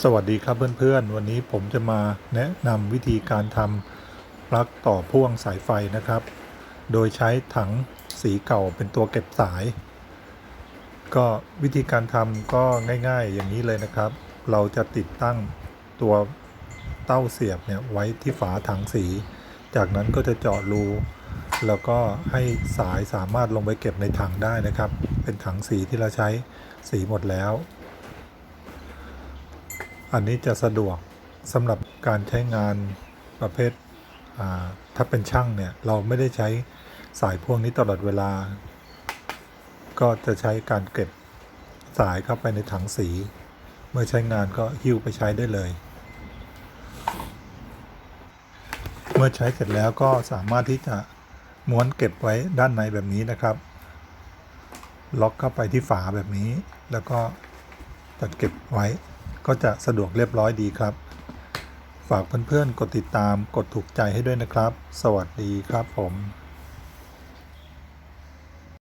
สวัสดีครับเพื่อนๆ วันนี้ผมจะมาแนะนำวิธีการทำปลั๊กต่อพ่วงสายไฟนะครับ โดยใช้ถังสีเก่าเป็นตัวเก็บสาย ก็วิธีการทำก็ง่ายๆอย่างนี้เลยนะครับ เราจะติดตั้งตัวเต้าเสียบเนี่ยไว้ที่ฝาถังสี จากนั้นก็จะเจาะรู แล้วก็ให้สายสามารถลงไปเก็บในถังได้นะครับ เป็นถังสีที่เราใช้สีหมดแล้ว อันนี้จะสะดวกสำหรับการใช้งานประเภทถ้าเป็นช่างเนี่ย เราไม่ได้ใช้สายพ่วงนี้ตลอดเวลา ก็จะใช้การเก็บสายเข้าไปในถังสี เมื่อใช้งานก็หิ้วไปใช้ได้เลย เมื่อใช้เสร็จแล้วก็สามารถที่จะม้วนเก็บไว้ด้านในแบบนี้นะครับ ล็อกเข้าไปที่ฝาแบบนี้ แล้วก็จัดเก็บไว้ ก็จะสะดวกเรียบร้อยดีครับ ฝากเพื่อนๆ กดติดตามกดถูกใจให้ด้วยนะครับ สวัสดีครับผม